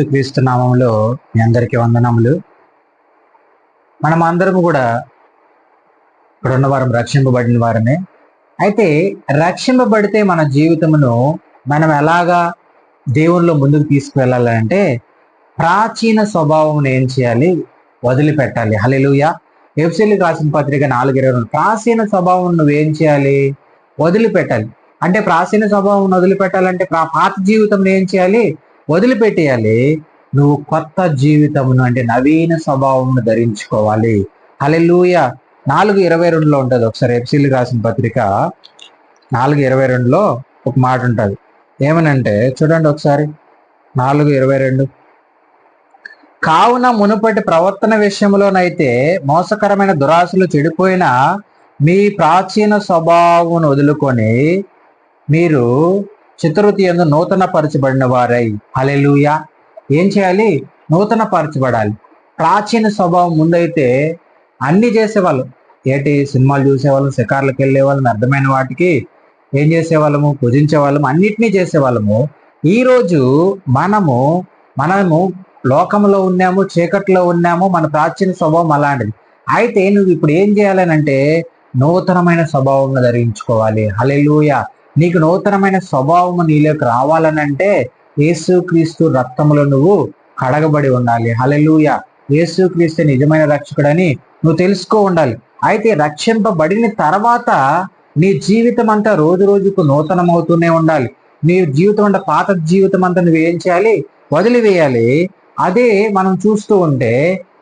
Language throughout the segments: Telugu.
యేసుక్రీస్తు నామంలో మీ అందరికీ వందనములు. మనం అందరం కూడా ఇక్కడ ఉన్న వారం రక్షింపబడిన వారమే. అయితే రక్షింపబడితే మన జీవితమును మనం ఎలాగా దేవునిలో ముందుకు తీసుకువెళ్ళాలంటే ప్రాచీన స్వభావం ఏం చేయాలి? వదిలిపెట్టాలి. హలెలుయ ఎఫ్సీలకు రాసిన పత్రిక నాలుగు ఇరవై రెండు. ప్రాచీన స్వభావం నువ్వు ఏం చేయాలి? వదిలిపెట్టాలి. అంటే ప్రాచీన స్వభావం వదిలిపెట్టాలంటే పాత జీవితం ఏం చేయాలి? వదిలిపెట్టేయాలి. నువ్వు కొత్త జీవితమును అంటే నవీన స్వభావమును ధరించుకోవాలి. హలెలూయ నాలుగు ఇరవై రెండులో ఉంటుంది. ఒకసారి ఎఫ్సీలు రాసిన పత్రిక నాలుగు ఇరవై రెండులో ఒక మాట ఉంటుంది. ఏమనంటే చూడండి ఒకసారి. నాలుగు ఇరవై రెండు. కావున మునుపటి ప్రవర్తన విషయంలోనైతే మోసకరమైన దురాశలు చెడిపోయిన మీ ప్రాచీన స్వభావం వదులుకొని మీరు చిత్రవృతి ఎందు నూతన పరచబడిన వారై హలెలుయ ఏం చేయాలి? నూతన పరచబడాలి ప్రాచీన స్వభావం ముందైతే అన్ని చేసేవాళ్ళు. ఏటి? సినిమాలు చూసేవాళ్ళం షికార్లకు వెళ్ళేవాళ్ళం అర్థమైన వాటికి ఏం చేసేవాళ్ళము? పూజించేవాళ్ళము అన్నిటినీ చేసేవాళ్ళము. ఈరోజు మనము మనము లోకంలో ఉన్నాము చీకట్లో ఉన్నాము మన ప్రాచీన స్వభావం అలాంటిది. అయితే నువ్వు ఇప్పుడు ఏం చేయాలనంటే నూతనమైన స్వభావం ధరించుకోవాలి. హలెలుయా నీకు నూతనమైన స్వభావము నీలోకి రావాలనంటే యేసుక్రీస్తు రక్తములో నువ్వు కడగబడి ఉండాలి. హలెలూయ యేసుక్రీస్తు నిజమైన రక్షకుడని నువ్వు తెలుసుకో ఉండాలి. అయితే రక్షింపబడిన తర్వాత నీ జీవితం అంతా రోజు రోజుకు నూతనమవుతూనే ఉండాలి. నీ జీవితం అంటే పాత జీవితం అంతా నువ్వు ఏం చేయాలి? వదిలివేయాలి. అదే మనం చూస్తూ ఉంటే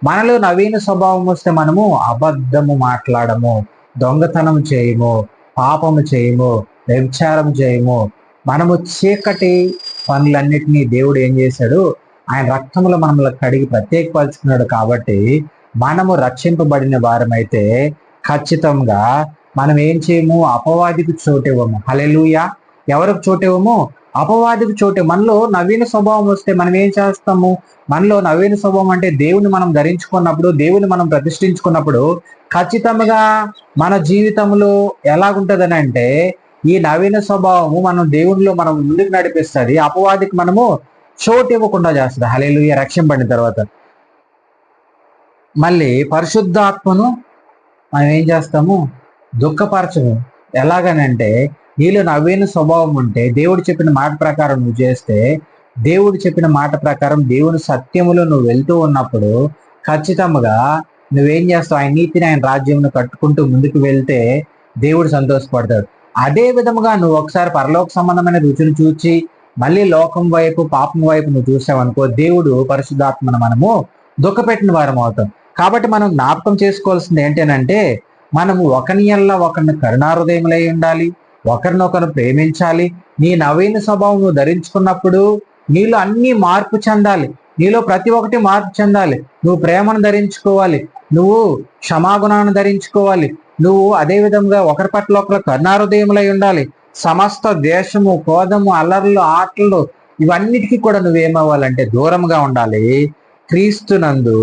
మనలో నవీన స్వభావం వస్తే మనము అబద్ధము మాట్లాడము దొంగతనం చేయము పాపము చేయము వ్యభిచారం చేయము. మనము చీకటి పనులన్నిటినీ దేవుడు ఏం చేశాడు? ఆయన రక్తంలో మనల్ని కడిగి ప్రత్యేకపరుచుకున్నాడు కాబట్టి మనము రక్షింపబడిన వారమైతే ఖచ్చితంగా మనం ఏం చేయము? అపవాదికి చోటివ్వము. హలెలుయ ఎవరికి చోటివ్వము? అపవాదికి చోటు. మనలో నవీన స్వభావం వస్తే మనం ఏం చేస్తాము? మనలో నవీన స్వభావం అంటే దేవుని మనం ధరించుకున్నప్పుడు దేవుని మనం ప్రతిష్ఠించుకున్నప్పుడు ఖచ్చితంగా మన జీవితంలో ఎలాగుంటుందని అంటే ఈ నవీన స్వభావము మనం దేవునిలో మనం ముందుకు నడిపిస్తుంది. అపవాదికి మనము చోటు ఇవ్వకుండా చేస్తుంది. హలేలు రక్షింపడిన తర్వాత. మళ్ళీ పరిశుద్ధాత్మను మనం ఏం చేస్తాము? దుఃఖపరచము. ఎలాగనంటే నీలో నవీన స్వభావం ఉంటే దేవుడు చెప్పిన మాట ప్రకారం నువ్వు చేస్తే దేవుడు చెప్పిన మాట ప్రకారం దేవుని సత్యములో నువ్వు వెళ్తూ ఉన్నప్పుడు ఖచ్చితంగా నువ్వేం చేస్తావు? ఆయన నీతిని ఆయన రాజ్యంను కట్టుకుంటూ ముందుకు వెళ్తే దేవుడు సంతోషపడతాడు. అదే విధముగా నువ్వు ఒకసారి పరలోక సంబంధమైన రుచిని చూచి మళ్ళీ లోకం వైపు పాపం వైపు నువ్వు చూసావనుకో దేవుడు పరిశుద్ధాత్మను మనము దుఃఖపెట్టిన వారం అవుతాం. కాబట్టి మనం జ్ఞాపకం చేసుకోవాల్సింది ఏంటంటే మనము ఒకనియల్లా ఒకరిని కరుణాహృదయములై ఉండాలి ఒకరినొకరు ప్రేమించాలి. నీ నవీన స్వభావం నువ్వు ధరించుకున్నప్పుడు నీలో అన్ని మార్పు చెందాలి. నీలో ప్రతి ఒక్కటి మార్పు చెందాలి. నువ్వు ప్రేమను ధరించుకోవాలి. నువ్వు క్షమాగుణాన్ని ధరించుకోవాలి. నువ్వు అదే విధంగా ఒకరి పట్ల ఒకరు కరుణాహృదయములై ఉండాలి. సమస్త దేశము కోదము అల్లర్లు ఆటలు ఇవన్నిటికీ కూడా నువ్వేమవ్వాలంటే దూరంగా ఉండాలి. క్రీస్తునందు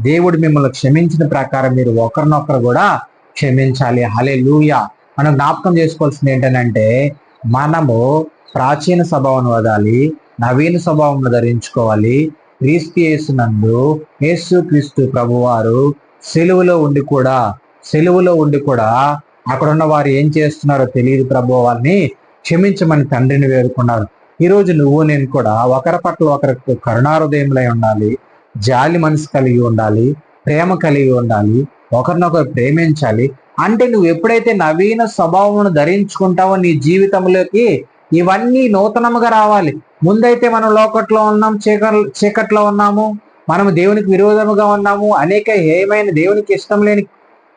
దేవుడు మిమ్మల్ని క్షమించిన ప్రకారం మీరు ఒకరినొకరు కూడా క్షమించాలి. హలే మనం జ్ఞాపకం చేసుకోవాల్సింది ఏంటంటే మనము ప్రాచీన స్వభావం వదాలి నవీన స్వభావం ధరించుకోవాలి. క్రీస్తు యేసునందు యేసు క్రీస్తు ప్రభువారు సెలువులో ఉండి కూడా సెలువులో ఉండి కూడా అక్కడున్న వారు ఏం చేస్తున్నారో తెలియదు ప్రభు వాళ్ళని క్షమించమని తండ్రిని వేడుకున్నారు. ఈరోజు నువ్వు నేను కూడా ఒకరి పట్ల ఒకరికి కరుణాహృదయములై ఉండాలి జాలి మనసు కలిగి ఉండాలి ప్రేమ కలిగి ఉండాలి ఒకరినొకరు ప్రేమించాలి. అంటే నువ్వు ఎప్పుడైతే నవీన స్వభావమును ధరించుకుంటావో నీ జీవితంలోకి ఇవన్నీ నూతనముగా రావాలి. ముందైతే మనం లోకట్లో ఉన్నాం చీక చీకట్లో ఉన్నాము మనము దేవునికి విరోధముగా ఉన్నాము అనేక ఏమైన దేవునికి ఇష్టం లేని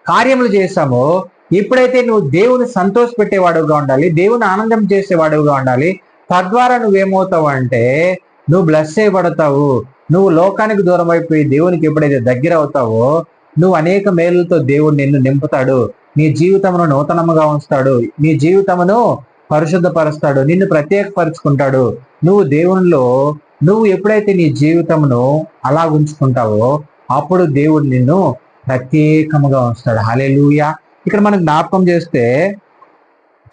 కార్యములు చేశామో ఎప్పుడైతే నువ్వు దేవుని సంతోష పెట్టేవాడుగా ఉండాలి దేవుని ఆనందం చేసేవాడుగా ఉండాలి తద్వారా నువ్వేమవుతావు అంటే నువ్వు బ్లెస్ చేయబడతావు. నువ్వు లోకానికి దూరం అయిపోయి దేవునికి ఎప్పుడైతే దగ్గర అవుతావో నువ్వు అనేక మేలులతో దేవుడు నిన్ను నింపుతాడు. నీ జీవితమును నూతనముగా ఉంచుతాడు. నీ జీవితమును పరిశుద్ధపరుస్తాడు. నిన్ను ప్రత్యేకపరుచుకుంటాడు. నువ్వు దేవునిలో నువ్వు ఎప్పుడైతే నీ జీవితమును అలా ఉంచుకుంటావో అప్పుడు దేవుడు నిన్ను ప్రత్యేకముగా ఉంచుతాడు హలెలూయా ఇక్కడ మనం జ్ఞాపకం చేస్తే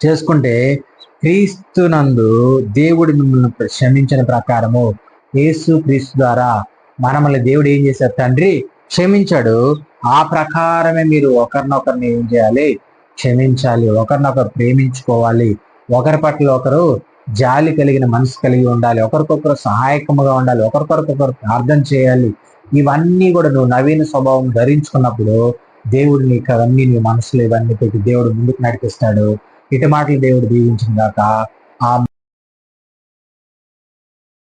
చేసుకుంటే క్రీస్తునందు దేవుడు మిమ్మల్ని క్షమించిన ప్రకారము యేసు క్రీస్తు ద్వారా మనమల్ని దేవుడు ఏం చేశారు తండ్రి క్షమించాడు. ఆ ప్రకారమే మీరు ఒకరినొకరిని ఏం చేయాలి? క్షమించాలి. ఒకరినొకరు ప్రేమించుకోవాలి. ఒకరి పట్ల ఒకరు జాలి కలిగిన మనసు కలిగి ఉండాలి. ఒకరికొకరు సహాయకముగా ఉండాలి. ఒకరికొరకొకరు ప్రార్థన చేయాలి. ఇవన్నీ కూడా నువ్వు నవీన స్వభావం ధరించుకున్నప్పుడు దేవుడు నీకు అవన్నీ నీ మనసులో ఇవన్నీ పెట్టి దేవుడు ముందుకు నడిపిస్తాడు. ఇటు మాటలు దేవుడు దీవించిన దాకా ఆ